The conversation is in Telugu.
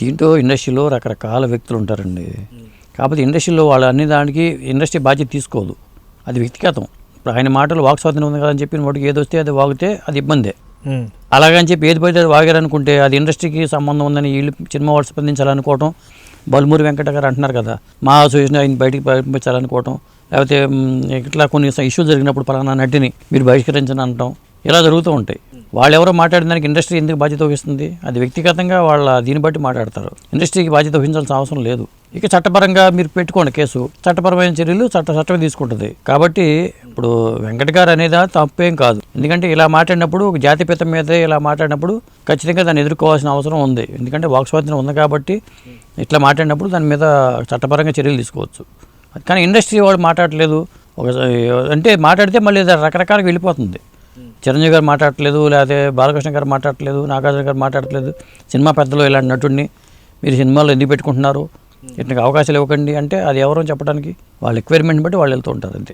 దీంట్లో ఇండస్ట్రీలో రకరకాల వ్యక్తులు ఉంటారండి. కాకపోతే ఇండస్ట్రీలో వాళ్ళు అన్ని దానికి ఇండస్ట్రీ బాధ్యత తీసుకోదు. అది వ్యక్తిగతం. ఇప్పుడు ఆయన మాటలు వాక్ స్వాతంత్రం ఉంది కదా అని చెప్పి వాటికి ఏది వస్తే అది వాగితే అది ఇబ్బందే. అలాగని చెప్పి ఏది పడితే అది వాగారనుకుంటే అది ఇండస్ట్రీకి సంబంధం ఉందని వీళ్ళు సినిమా వాళ్ళు స్పందించాలనుకోవటం బల్మూరి వెంకట గారు అంటున్నారు కదా మా అసోసియేషన్ ఆయన బయటికి పంపించాలనుకోవటం లేకపోతే ఇట్లా కొన్ని ఇష్యూస్ జరిగినప్పుడు పలానా నటిని మీరు బహిష్కరించని అనటం ఇలా జరుగుతూ ఉంటాయి. వాళ్ళు ఎవరో మాట్లాడిన దానికి ఇండస్ట్రీ ఎందుకు బాధ్యత వహిస్తుంది? అది వ్యక్తిగతంగా వాళ్ళ దీన్ని బట్టి మాట్లాడతారు. ఇండస్ట్రీకి బాధ్యత వహించాల్సిన అవసరం లేదు. ఇక చట్టపరంగా మీరు పెట్టుకోండి కేసు. చట్టపరమైన చర్యలు చట్ట చట్టమే తీసుకుంటుంది. కాబట్టి ఇప్పుడు వెంకట గారు అనేది తప్పేం కాదు. ఎందుకంటే ఇలా మాట్లాడినప్పుడు ఒక జాతిపిత మీద ఇలా మాట్లాడినప్పుడు ఖచ్చితంగా దాన్ని ఎదుర్కోవాల్సిన అవసరం ఉంది. ఎందుకంటే వాక్ స్వాతంత్రం ఉంది కాబట్టి ఇట్లా మాట్లాడినప్పుడు దాని మీద చట్టపరంగా చర్యలు తీసుకోవచ్చు. కానీ ఇండస్ట్రీ వాడు మాట్లాడలేదు ఒక అంటే మాట్లాడితే మళ్ళీ రకరకాలకు రకరకాలుగా వెళ్ళిపోతుంది. చిరంజీవి గారు మాట్లాడట్లేదు లేకపోతే బాలకృష్ణ గారు మాట్లాడట్లేదు నాగార్జున గారు మాట్లాడట్లేదు. సినిమా పెద్దలు ఇలాంటి నటుడిని మీరు సినిమాలో ఎందుకు పెట్టుకుంటున్నారు? ఇట్లా అవకాశాలు ఇవ్వకండి అంటే అది ఎవరో చెప్పడానికి వాళ్ళ రిక్వైర్మెంట్ బట్టి వాళ్ళు వెళ్తూ ఉంటారు అంతే.